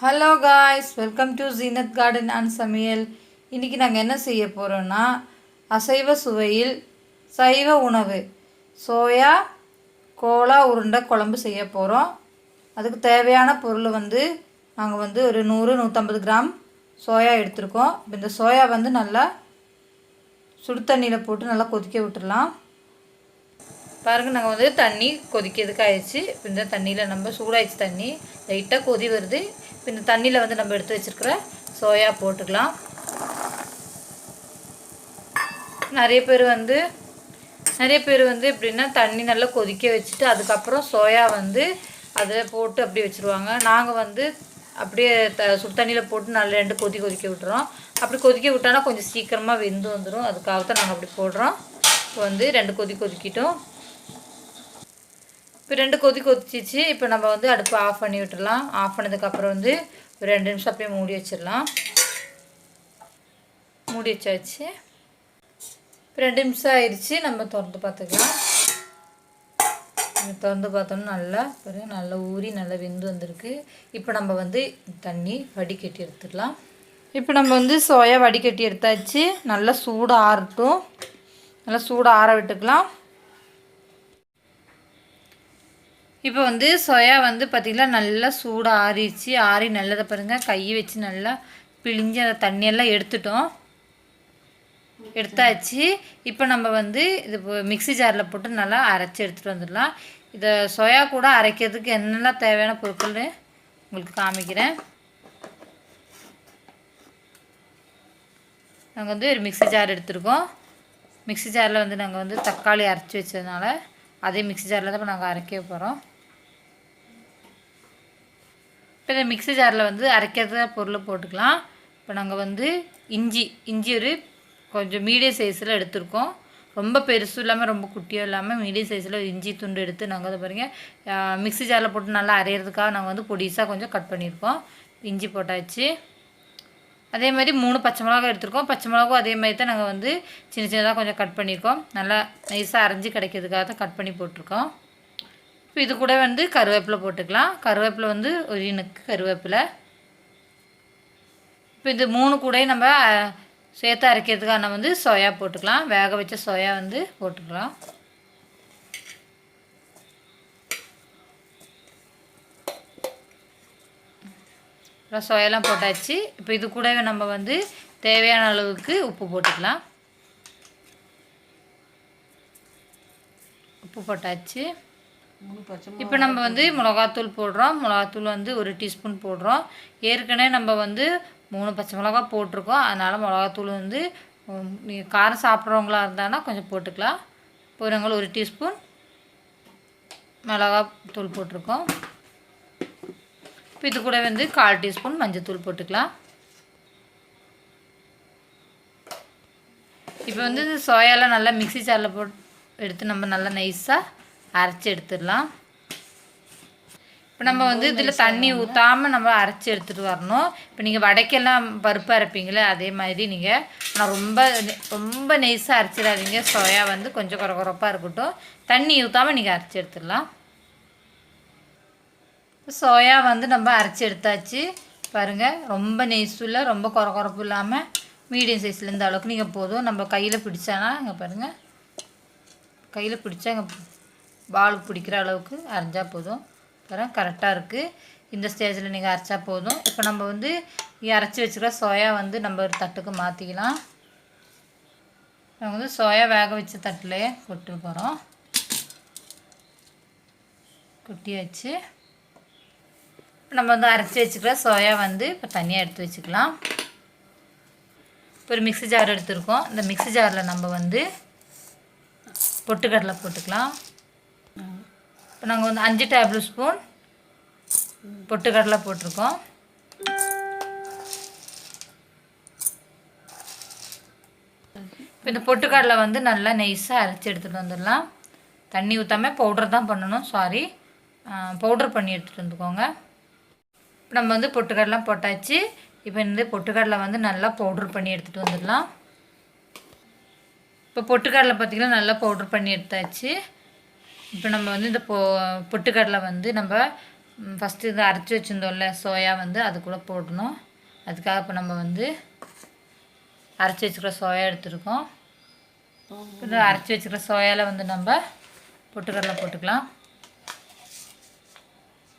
Hello guys welcome to Zeenat garden and சமையல் இன்றைக்கி நாங்கள் என்ன செய்ய போகிறோன்னா அசைவ சுவையில் சைவ உணவு. சோயா கோலா உருண்டை குழம்பு செய்ய போகிறோம் அதுக்கு தேவையான பொருள் வந்து நாங்கள் வந்து ஒரு நூறு நூற்றம்பது கிராம் சோயா எடுத்திருக்கோம். இப்போ இந்த சோயா வந்து நல்லா சுடு தண்ணியில் போட்டு நல்லா கொதிக்க விட்டுடலாம் பாருங்க நாங்கள் வந்து தண்ணி கொதிக்கிறதுக்கு ஆயிடுச்சு இப்போ இந்த தண்ணியில் நம்ம சூடாயிடுச்சு தண்ணி. லைட்டாக கொதி வருது. இப்போ இந்த தண்ணியில் வந்து நம்ம எடுத்து வச்சுருக்கிற சோயா போட்டுக்கலாம். நிறைய பேர் வந்து நிறைய பேர் வந்து எப்படின்னா தண்ணி நல்லா கொதிக்க வச்சுட்டு அதுக்கப்புறம் சோயா வந்து அதை போட்டு அப்படியே வச்சுருவாங்க. நாங்கள் வந்து அப்படியே த சுடு தண்ணியில் போட்டு நல்லா ரெண்டு கொதி கொதிக்க விட்டுறோம். அப்படி கொதிக்க விட்டோன்னா கொஞ்சம் சீக்கிரமாக வெந்து வந்துடும் அதுக்காக தான் நாங்கள் அப்படி போடுறோம். இப்போ வந்து ரெண்டு கொதி கொதிக்கிட்டோம். இப்போ ரெண்டு கொதி கொதிச்சிச்சு. இப்போ நம்ம வந்து அடுப்பு ஆஃப் பண்ணி விட்டுடலாம் ஆஃப் பண்ணதுக்கப்புறம் வந்து ஒரு ரெண்டு நிமிஷம் அப்படியே மூடி வச்சிடலாம். மூடி வச்சாச்சு. இப்போ ரெண்டு நிமிஷம் ஆயிடுச்சு நம்ம திறந்து பார்த்துக்கலாம். திறந்து பார்த்தோம்னா நல்லா பாருங்க நல்லா ஊறி நல்லா வெந்து வந்திருக்கு. இப்போ நம்ம வந்து தண்ணி வடிகட்டி எடுத்துடலாம். இப்போ நம்ம வந்து சோயா வடிகட்டி எடுத்தாச்சு. நல்லா சூடாக ஆறட்டும். நல்லா சூடாக ஆற விட்டுக்கலாம். இப்போ வந்து சோயா வந்து பார்த்திங்கன்னா நல்லா சூடாக ஆறிச்சு ஆறி நல்லதை பாருங்கள் கையை வச்சு நல்லா பிழிஞ்சு அந்த தண்ணியெல்லாம் எடுத்துட்டோம். எடுத்தாச்சு. இப்போ நம்ம வந்து இது மிக்ஸி ஜாரில் போட்டு நல்லா அரைச்சி எடுத்துகிட்டு வந்துடலாம். இதை சோயா கூட அரைக்கிறதுக்கு என்னெல்லாம் தேவையான பொருட்கள்னு உங்களுக்கு காமிக்கிறேன். நாங்கள் வந்து ஒரு மிக்ஸி ஜார் எடுத்திருக்கோம். மிக்ஸி ஜாரில் வந்து நாங்கள் வந்து தக்காளி அரைச்சி வச்சதுனால அதே மிக்ஸி ஜாரில் தான் இப்போ நாங்கள் அரைக்க போகிறோம் இப்போ இந்த மிக்ஸி ஜாரில் வந்து அரைக்கிறத பொருள் போட்டுக்கலாம். இப்போ நாங்கள் வந்து இஞ்சி இஞ்சி ஒரு கொஞ்சம் மீடியம் சைஸில் எடுத்திருக்கோம். ரொம்ப பெருசும் இல்லாமல் ரொம்ப குட்டியும் இல்லாமல் மீடியம் சைஸில் இஞ்சி துண்டு எடுத்து நாங்கள் வந்து பாருங்கள் மிக்ஸி ஜாரில் போட்டு நல்லா அரைகிறதுக்காக நாங்கள் வந்து பொடிசாக கொஞ்சம் கட் பண்ணியிருக்கோம். இஞ்சி போட்டாச்சு. அதே மாதிரி மூணு பச்சை மிளகா எடுத்திருக்கோம். பச்சை மிளகும் அதே மாதிரி தான் நாங்கள் வந்து சின்ன சின்னதாக கொஞ்சம் கட் பண்ணியிருக்கோம். நல்லா நைஸாக அரைஞ்சி கிடைக்கிறதுக்காக தான் கட் பண்ணி போட்டிருக்கோம். இப்போ இது கூட வந்து கருவேப்பிலை போட்டுக்கலாம். கருவேப்பிலை வந்து ஒரு இனுக்கு கருவேப்பிலை. இப்போ இது மூணு கூடையும் நம்ம சேர்த்து அரைக்கிறதுக்கான வந்து சோயா போட்டுக்கலாம். வேக வச்ச சோயா வந்து போட்டுக்கலாம். அப்புறம் சோயெல்லாம் போட்டாச்சு. இப்போ இது கூடவே நம்ம வந்து தேவையான அளவுக்கு உப்பு போட்டுக்கலாம். உப்பு போட்டாச்சு. இப்போ நம்ம வந்து மிளகாத்தூள் போடுறோம். மிளகாத்தூள் வந்து ஒரு டீஸ்பூன் போடுறோம். ஏற்கனவே நம்ம வந்து மூணு பச்சை மிளகா போட்டிருக்கோம். அதனால் மிளகாத்தூள் வந்து காரம் சாப்பிட்றவங்களா இருந்தானா கொஞ்சம் போட்டுக்கலாம். போகிறவங்களும் ஒரு டீஸ்பூன் மிளகாத்தூள் போட்டிருக்கோம். இப்போ இது கூட வந்து கால் டீஸ்பூன் மஞ்சத்தூள் போட்டுக்கலாம். இப்போ வந்து சோயாலாம் நல்லா மிக்ஸி ஜாரில் போட்டு எடுத்து நம்ம நல்லா நைஸாக அரைச்சி எடுத்துடலாம். இப்போ நம்ம வந்து இதில் தண்ணி ஊற்றாமல் நம்ம அரைச்சி எடுத்துகிட்டு வரணும். இப்போ நீங்கள் வடைக்கெல்லாம் பருப்பு அரைப்பீங்களே அதே மாதிரி நீங்கள் ஆனால் ரொம்ப ரொம்ப நெய்ஸாக அரைச்சிடாதீங்க. சோயா வந்து கொஞ்சம் குறை குறைப்பாக இருக்கட்டும். தண்ணி ஊற்றாமல் நீங்கள் அரைச்சி எடுத்துடலாம். சோயா வந்து நம்ம அரைச்சி எடுத்தாச்சு. பாருங்கள் ரொம்ப நெய்ஸுள்ள ரொம்ப குறை குறைப்பு இல்லாமல் மீடியம் சைஸில் இந்த அளவுக்கு நீங்கள் போதும். நம்ம கையில் பிடிச்சானா இங்கே பாருங்கள் கையில் பிடிச்சா இங்கே பால் பிடிக்கிற அளவுக்கு அரைஞ்சால் போதும். அப்புறம் கரெக்டாக இருக்குது இந்த ஸ்டேஜில் நீங்கள் அரைச்சா போதும். இப்போ நம்ம வந்து அரைச்சி வச்சுக்கிற சோயா வந்து நம்ம ஒரு தட்டுக்கு மாற்றிக்கலாம் நாங்கள் வந்து சோயா வேக வச்ச தட்டிலே கொட்டு போகிறோம் கொட்டி வச்சு நம்ம வந்து அரைச்சி வச்சுக்கிற சோயா வந்து இப்போ தனியாக எடுத்து வச்சுக்கலாம். இப்போ ஒரு மிக்ஸி ஜார் எடுத்துருக்கோம். இந்த மிக்ஸி ஜாரில் நம்ம வந்து பொட்டுக்கடலை போட்டுக்கலாம். இப்போ நாங்கள் வந்து அஞ்சு டேபிள் ஸ்பூன் பொட்டுக்கடலை போட்டிருக்கோம். இப்போ இந்த பொட்டுக்கடலை வந்து நல்லா நைஸாக அரைச்சி எடுத்துகிட்டு வந்துடலாம். தண்ணி ஊற்றாமல் பவுடர் தான் பண்ணணும் சாரி பவுடர் பண்ணி எடுத்துகிட்டு வந்துக்கோங்க. இப்போ நம்ம வந்து பொட்டுக்கடலாம் போட்டாச்சு. இப்போ இந்த பொட்டுக்கடலை வந்து நல்லா பவுடர் பண்ணி எடுத்துகிட்டு வந்துடலாம். இப்போ பொட்டுக்கடலை பார்த்திங்கன்னா நல்லா பவுடர் பண்ணி எடுத்தாச்சு. இப்போ நம்ம வந்து இந்த பொ பொட்டுக்கடலை வந்து நம்ம ஃபஸ்ட்டு இது அரைச்சி வச்சுருந்தோம்ல சோயா வந்து அது கூட போடணும். அதுக்காக இப்போ நம்ம வந்து அரைச்சி வச்சுக்கிற சோயா எடுத்துருக்கோம். இது அரைச்சி வச்சுக்கிற சோயாவில் வந்து நம்ம பொட்டுக்கடலை போட்டுக்கலாம்.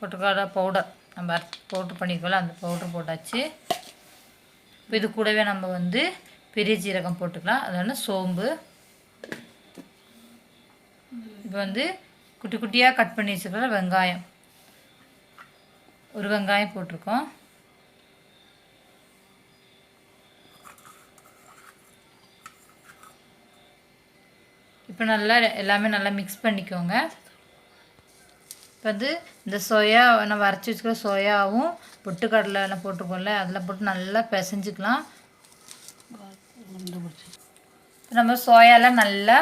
பொட்டுக்கடலை பவுடர் நம்ம பவுட்ரு பண்ணிக்கோல அந்த பவுட்ரு போட்டாச்சு. இப்போ இது கூடவே நம்ம வந்து பெரிய ஜீரகம் போட்டுக்கலாம். அது வந்து சோம்பு. இப்போ வந்து குட்டி குட்டியாக கட் பண்ணி வச்சுருக்கிற வெங்காயம். ஒரு வெங்காயம் போட்டிருக்கோம். இப்போ நல்லா எல்லாமே நல்லா மிக்ஸ் பண்ணிக்கோங்க. இப்போ வந்து இந்த சோயா நம்ம அரைச்சி வச்சுக்கிற சோயாவும் பொட்டுக்கடலை எல்லாம் போட்டிருக்கோம்ல அதில் போட்டு நல்லா பிசைஞ்சிக்கலாம். இப்போ நம்ம சோயாலாம் நல்லா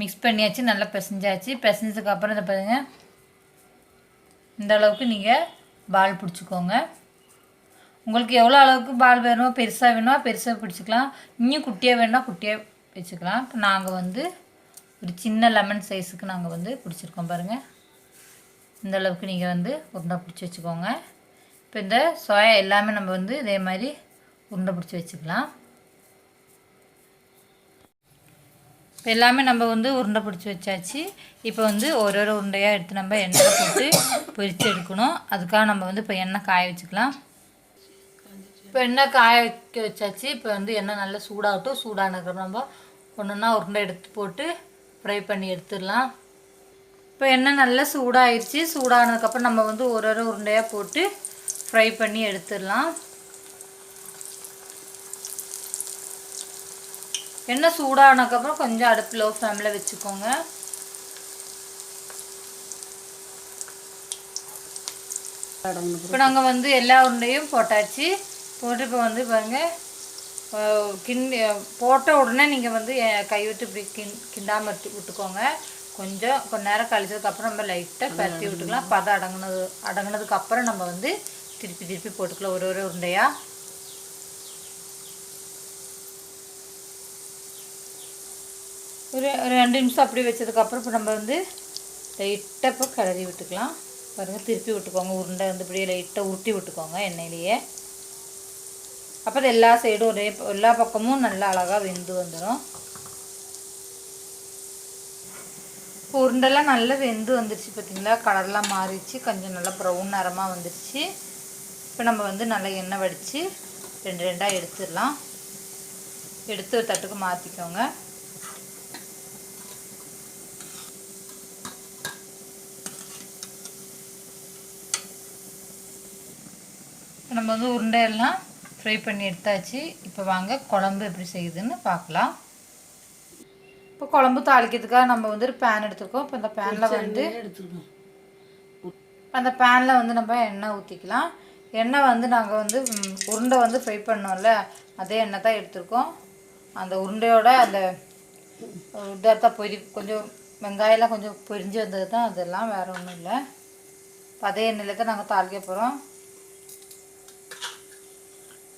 மிக்ஸ் பண்ணியாச்சு நல்லா பிசைஞ்சாச்சு. பிசைஞ்சதுக்கப்புறம் இதை பாருங்க. இந்த அளவுக்கு நீங்கள் பால் பிடிச்சிக்கோங்க. உங்களுக்கு எவ்வளோ அளவுக்கு பால் வேணுமோ பெருசாக வேணுமோ பெருசாக பிடிச்சிக்கலாம். இன்னும் குட்டியாக வேணும்னா குட்டியாக வச்சுக்கலாம். இப்போ நாங்கள் வந்து ஒரு சின்ன லெமன் சைஸுக்கு நாங்கள் வந்து பிடிச்சிருக்கோம் பாருங்கள் இந்த அளவுக்கு நீங்கள் வந்து உருண்டை பிடிச்சி வச்சுக்கோங்க. இப்போ இந்த சோயா எல்லாமே நம்ம வந்து இதே மாதிரி உருண்டை பிடிச்சி வச்சுக்கலாம். இப்போ எல்லாமே நம்ம வந்து உருண்டை பிடிச்சி வச்சாச்சு. இப்போ வந்து ஒரு ஒரு உருண்டையாக எடுத்து நம்ம எண்ணெய் போட்டு பொரித்து எடுக்கணும். அதுக்காக நம்ம வந்து இப்போ எண்ணெய் காய வச்சுக்கலாம். இப்போ எண்ணெய் காய வைக்க வச்சாச்சு. இப்போ வந்து எண்ணெய் நல்லா சூடாகட்டும். சூடானதுக்கு நம்ம ஒன்று ஒன்றா உருண்டை எடுத்து போட்டு ஃப்ரை பண்ணி எடுத்துடலாம். இப்போ எண்ணெய் நல்லா சூடாகிடுச்சு சூடானதுக்கப்புறம் நம்ம வந்து ஒரு ஒரு உருண்டையாக போட்டு ஃப்ரை பண்ணி எடுத்துடலாம். எண்ணெய் சூடானதுக்கப்புறம் கொஞ்சம் அடுப்பு லோ ஃப்ளேமில் வச்சுக்கோங்க. இப்போ நாங்கள் வந்து எல்லா உருண்டையும் போட்டாச்சு. போட்டு இப்போ வந்து பாருங்க கிண்டி போட்ட உடனே நீங்கள் வந்து கை விட்டு இப்படி கிண் கிண்டாமல் விட்டுக்கோங்க. கொஞ்சம் கொஞ்ச நேரம் கழிச்சதுக்கப்புறம் நம்ம லைட்டாக பரட்டி விட்டுக்கலாம். பதம் அடங்குனது அடங்கினதுக்கப்புறம் நம்ம வந்து திருப்பி திருப்பி போட்டுக்கலாம். ஒரு ஒரு உருண்டையாக ஒரு ரெண்டு நிமிஷம் அப்படியே வச்சதுக்கப்புறம் இப்போ நம்ம வந்து லைட்டாக இப்போ கிளறி விட்டுக்கலாம். பாருங்கள் திருப்பி விட்டுக்கோங்க. உருண்டை வந்து இப்படியே லைட்டாக உருட்டி விட்டுக்கோங்க எண்ணெயிலேயே. அப்போ அது எல்லா சைடும் ஒரே எல்லா பக்கமும் நல்லா அழகாக வெந்து வந்துடும் இப்போ உருண்டெல்லாம் நல்லா வெந்து வந்துருச்சு பார்த்திங்களா கலர்லாம் மாறிடுச்சு. கொஞ்சம் நல்லா ப்ரௌன் நிறமாக வந்துருச்சு. இப்போ நம்ம வந்து நல்லா எண்ணெய் வடித்து ரெண்டு ரெண்டாக எடுத்துடலாம். எடுத்து ஒரு தட்டுக்கு மாற்றிக்கோங்க நம்ம வந்து உருண்டையெல்லாம் ஃப்ரை பண்ணி எடுத்தாச்சு. இப்போ வாங்க குழம்பு எப்படி செய்யுதுன்னு பார்க்கலாம். இப்போ குழம்பு தாளிக்கிறதுக்காக நம்ம வந்து ஒரு பேன் எடுத்துருக்கோம். இப்போ இந்த பேனில் வந்து எடுத்துருக்கோம். அந்த பேனில் வந்து நம்ம எண்ணெய் ஊற்றிக்கலாம் எண்ணெய் வந்து நாங்கள் வந்து உருண்டை வந்து ஃப்ரை பண்ணோம்ல அதே எண்ணெய் தான் எடுத்திருக்கோம். அந்த உருண்டையோட அந்த இதாக பொரி கொஞ்சம் வெங்காயம்லாம் கொஞ்சம் பொரிஞ்சு வந்தது தான் அதெல்லாம் வேறு ஒன்றும் இல்லை. அதே எண்ணெயில் தான் நாங்கள் தாளிக்க போகிறோம்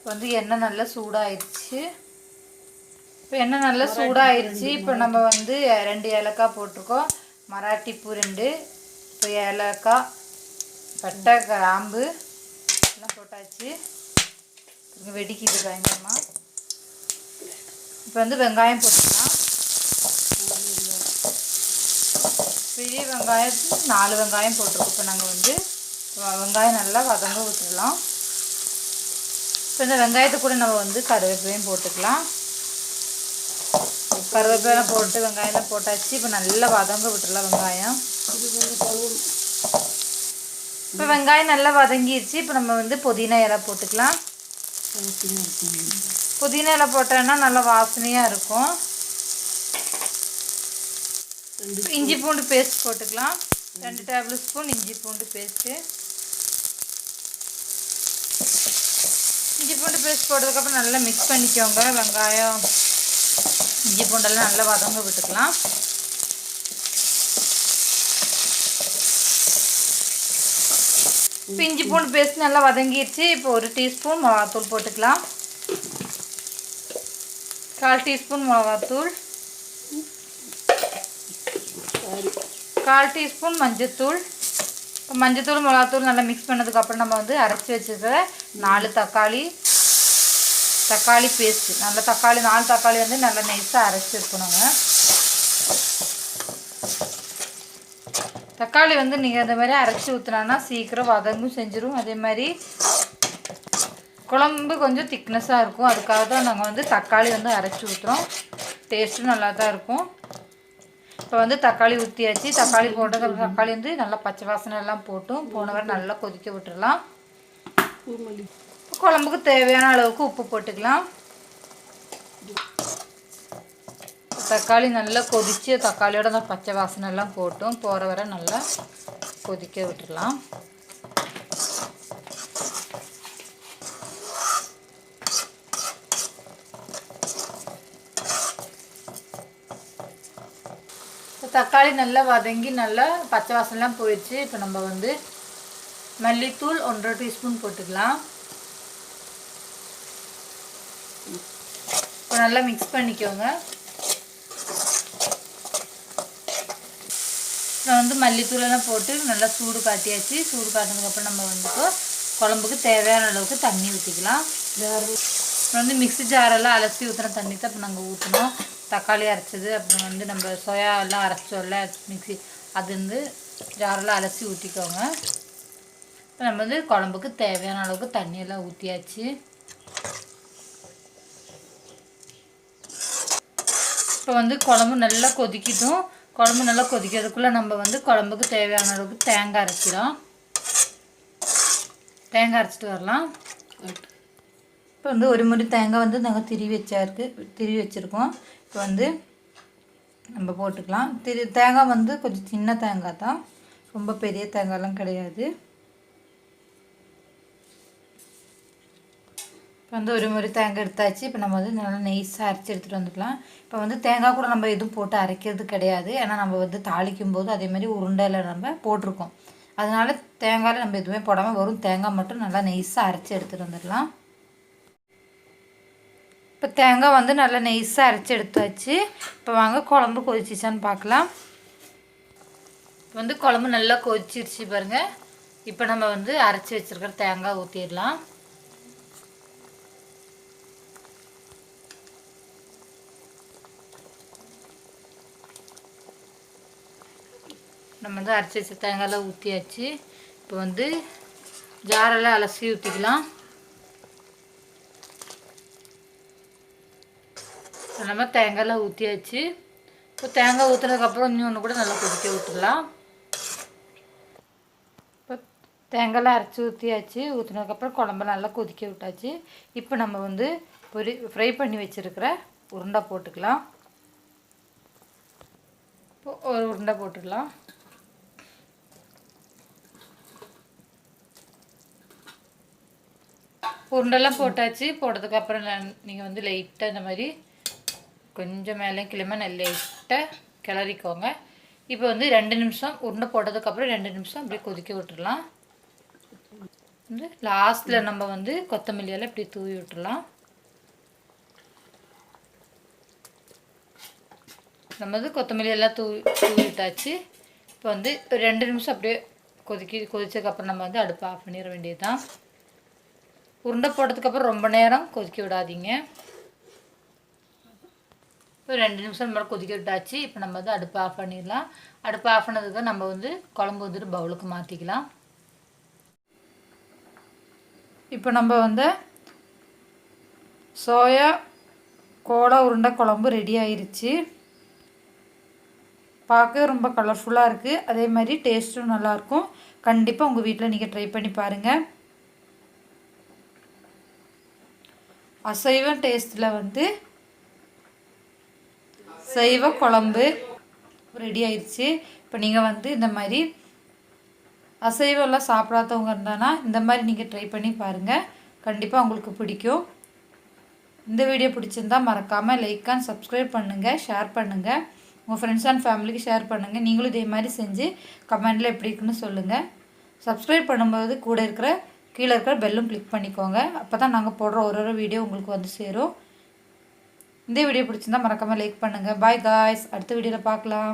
இப்போ வந்து எண்ணெய் நல்லா சூடாயிருச்சு இப்போ எண்ணெய் நல்லா சூடாயிருச்சு. இப்போ நம்ம வந்து ரெண்டு ஏலக்காய் போட்டிருக்கோம். மராட்டி பூ ரெண்டு இப்போ ஏலக்காய் பட்டை கிராம்பு எல்லாம் போட்டாச்சு. வெடிக்குது பயங்கரமாக இப்போ வந்து வெங்காயம் போட்டுக்கலாம். பெரிய வெங்காயம் நாலு வெங்காயம் போட்டிருக்கோம். இப்போ நாங்கள் வந்து வெங்காயம் நல்லா வதங்க விட்டுடலாம். இப்போ இந்த வெங்காயத்தை கூட நம்ம வந்து கருவேப்பிலையும் போட்டுக்கலாம். கருவேப்பிலை போட்டு வெங்காயம்லாம் போட்டாச்சு. இப்போ நல்லா வதங்க விட்டுடலாம் வெங்காயம். இப்போ வெங்காயம் நல்லா வதங்கிடுச்சு இப்போ நம்ம வந்து புதினா இலை போட்டுக்கலாம். புதினா இலை போட்டோன்னா நல்லா வாசனையாக இருக்கும். இஞ்சி பூண்டு பேஸ்ட் போட்டுக்கலாம். ரெண்டு டேபிள் ஸ்பூன் இஞ்சி பூண்டு பேஸ்ட்டு. இஞ்சி பூண்டு பேஸ்ட் போட்டதுக்கப்புறம் நல்லா மிக்ஸ் பண்ணிக்கோங்க. வெங்காயம் இஞ்சி பூண்டெல்லாம் நல்லா வதங்க விட்டுக்கலாம். இப்போ இஞ்சி பூண்டு பேஸ்ட் நல்லா வதங்கிருச்சு இப்போ ஒரு டீஸ்பூன் மிளகாத்தூள் போட்டுக்கலாம். கால் டீஸ்பூன் மிளகாத்தூள் கால் டீஸ்பூன் மஞ்சத்தூள். இப்போ மஞ்சத்தூள் மிளகாத்தூள் நல்லா மிக்ஸ் பண்ணதுக்கப்புறம் நம்ம வந்து அரைச்சி வச்சுருக்கிற நாலு தக்காளி தக்காளி பேஸ்ட்டு நல்ல தக்காளி நாலு தக்காளி வந்து நல்லா நைஸாக அரைச்சிருக்கணுங்க தக்காளி வந்து நீங்கள் இந்த மாதிரி அரைச்சி ஊற்றினான்னா சீக்கிரம் வதங்கும் செஞ்சிடும் அதே மாதிரி குழம்பு கொஞ்சம் திக்னஸாக இருக்கும். அதுக்காக தான் நாங்கள் வந்து தக்காளி வந்து அரைச்சி ஊற்றுறோம் டேஸ்ட்டும் நல்லா தான் இருக்கும். இப்போ வந்து தக்காளி ஊற்றியாச்சு தக்காளி போட்டது அப்புறம் தக்காளி வந்து நல்லா பச்சை வாசனை எல்லாம் போட்டும். போன வரை நல்லா கொதிக்க விட்டுறலாம். பூமல்லி. குழம்புக்கு தேவையான அளவுக்கு உப்பு போட்டுக்கலாம். தக்காளி நல்லா கொதிச்சு தக்காளியோட அந்த பச்சை வாசனை எல்லாம் போட்டும். போகிற வரை நல்லா கொதிக்க விட்டுறலாம். தக்காளி நல்லா வதங்கி நல்லா பச்சை வாசனைலாம் போயிடுச்சு. இப்போ நம்ம வந்து மல்லித்தூள் ஒன்றரை டீஸ்பூன் போட்டுக்கலாம். இப்போ நல்லா மிக்ஸ் பண்ணிக்கோங்க. நான் வந்து மல்லித்தூளெல்லாம் போட்டு நல்லா சூடு காட்டியாச்சு. சூடு காட்டினதுக்கப்புறம் நம்ம வந்துட்டு குழம்புக்கு தேவையான அளவுக்கு தண்ணி ஊற்றிக்கலாம் ஜாரு வந்து மிக்ஸி ஜாரெல்லாம் அலசி ஊற்றுன தண்ணி தான் இப்போ நாங்கள் ஊற்றணும் தக்காளி அரைச்சது அப்புறம் வந்து நம்ம சோயா எல்லாம் அரைச்சோம்ல மிக்ஸி அது வந்து ஜாரெல்லாம் அலசி ஊற்றிக்கோங்க இப்போ நம்ம வந்து குழம்புக்கு தேவையான அளவுக்கு தண்ணியெல்லாம் ஊற்றியாச்சு இப்போ வந்து குழம்பு நல்லா கொதிக்கட்டும். குழம்பு நல்லா கொதிக்கிறதுக்குள்ளே நம்ம வந்து குழம்புக்கு தேவையான அளவுக்கு தேங்காய் அரைச்சிடும் தேங்காய் அரைச்சிட்டு வரலாம். இப்போ வந்து ஒரு முறை தேங்காய் வந்து நாங்கள் திருவி வச்சாருக்கு திருவி வச்சுருக்கோம். இப்போ வந்து நம்ம போட்டுக்கலாம். திரு தேங்காய் வந்து கொஞ்சம் சின்ன தேங்காய் தான். ரொம்ப பெரிய தேங்காயெலாம் கிடையாது. இப்போ வந்து ஒரு முறை தேங்காய் எடுத்தாச்சு. இப்போ நம்ம வந்து நல்லா நெய்ஸாக அரைச்சி எடுத்துகிட்டு வந்துக்கலாம். இப்போ வந்து தேங்காய் கூட நம்ம எதுவும் போட்டு அரைக்கிறது கிடையாது. ஏன்னா நம்ம வந்து தாளிக்கும் போது அதே மாதிரி உருண்டையில் நம்ம போட்டிருக்கோம். அதனால தேங்காயில் நம்ம எதுவுமே போடாமல் வெறும் தேங்காய் மட்டும் நல்லா நெய்ஸாக அரைச்சி எடுத்துகிட்டு வந்துடலாம். இப்போ தேங்காய் வந்து நல்லா நெய்ஸாக அரைச்சி எடுத்து வச்சு இப்போ வாங்க குழம்பு கொதிச்சிச்சான்னு பார்க்கலாம் இப்போ வந்து குழம்பு நல்லா கொதிச்சிருச்சு பாருங்கள் இப்போ நம்ம வந்து அரைச்சி வச்சுருக்கிற தேங்காய் ஊற்றிடலாம் நம்ம வந்து அரைச்சி வச்ச தேங்காயெல்லாம் ஊற்றியாச்சு இப்போ வந்து ஜாரெல்லாம் அலசி ஊற்றிக்கலாம் நம்ம தேங்காயெல்லாம் ஊற்றியாச்சு இப்போ தேங்காய் ஊற்றுனதுக்கப்புறம் இன்னொன்று கூட நல்லா கொதிக்க விட்டுடலாம். இப்போ தேங்காயெலாம் அரைச்சி ஊற்றியாச்சு ஊற்றுனதுக்கப்புறம் குழம்பு நல்லா கொதிக்க விட்டாச்சு. இப்போ நம்ம வந்து பொரி ஃப்ரை பண்ணி வச்சுருக்கிற உருண்டை போட்டுக்கலாம். இப்போ ஒரு உருண்டை போட்டுக்கலாம். உருண்டெல்லாம் போட்டாச்சு. போட்டதுக்கப்புறம் நீங்கள் வந்து லைட்டாக இந்த மாதிரி கொஞ்சம் மேலே கிளம்ப நல்ல லைட்டாக கிளறிக்கோங்க. இப்போ வந்து ரெண்டு நிமிஷம் உருண்டை போட்டதுக்கப்புறம் ரெண்டு நிமிஷம் அப்படியே கொதிக்க விட்டுடலாம் வந்து லாஸ்ட்டில் நம்ம வந்து கொத்தமல்லி எல்லாம் இப்படி தூவி விட்டுடலாம் நம்ம வந்து கொத்தமல்லி எல்லாம் தூவி தூவி விட்டாச்சு. இப்போ வந்து ரெண்டு நிமிஷம் அப்படியே கொதிக்கி கொதிச்சதுக்கப்புறம் நம்ம வந்து அடுப்பு ஆஃப் பண்ணிட வேண்டியது தான் உருண்டை போட்டதுக்கப்புறம் ரொம்ப நேரம் கொதிக்க விடாதீங்க. இப்போ ரெண்டு நிமிஷம் மேலே கொதிக்க விட்டாச்சு. இப்போ நம்ம வந்து அடுப்பு ஆஃப் பண்ணிடலாம். அடுப்பு ஆஃப் பண்ணதுக்கு நம்ம வந்து குழம்பு வந்துட்டு பவுலுக்கு மாற்றிக்கலாம் இப்போ நம்ம வந்து சோயா கோலா உருண்டை குழம்பு ரெடி ஆயிருச்சு. பார்க்க ரொம்ப கலர்ஃபுல்லாக இருக்குது அதே மாதிரி டேஸ்ட்டும் நல்லாயிருக்கும் கண்டிப்பாக உங்கள் வீட்டில் நீங்கள் ட்ரை பண்ணி பாருங்கள் அசைவம் டேஸ்ட்டில் வந்து சைவ குழம்பு ரெடி ஆயிடுச்சு இப்போ நீங்கள் வந்து இந்த மாதிரி அசைவெல்லாம் சாப்பிடாதவங்க இருந்தானா இந்த மாதிரி நீங்கள் ட்ரை பண்ணி பாருங்கள் கண்டிப்பாக உங்களுக்கு பிடிக்கும். இந்த வீடியோ பிடிச்சிருந்தா மறக்காமல் லைக் அண்ட் சப்ஸ்கிரைப் பண்ணுங்கள் ஷேர் பண்ணுங்கள் உங்கள் ஃப்ரெண்ட்ஸ் அண்ட் ஃபேமிலிக்கு ஷேர் பண்ணுங்கள் நீங்களும் இதே மாதிரி செஞ்சு கமெண்டில் எப்படி இருக்குன்னு சொல்லுங்கள் சப்ஸ்கிரைப் பண்ணும்போது கூட இருக்கிற கீழே இருக்கிற பெல்லும் கிளிக் பண்ணிக்கோங்க. அப்போ தான் நாங்கள் போடுற ஒரு ஒரு வீடியோ உங்களுக்கு வந்து சேரும். இந்த வீடியோ பிடிச்சிருந்தா மறக்காமல் லைக் பண்ணுங்கள் பாய் காய்ஸ் அடுத்த வீடியோவில் பார்க்கலாம்.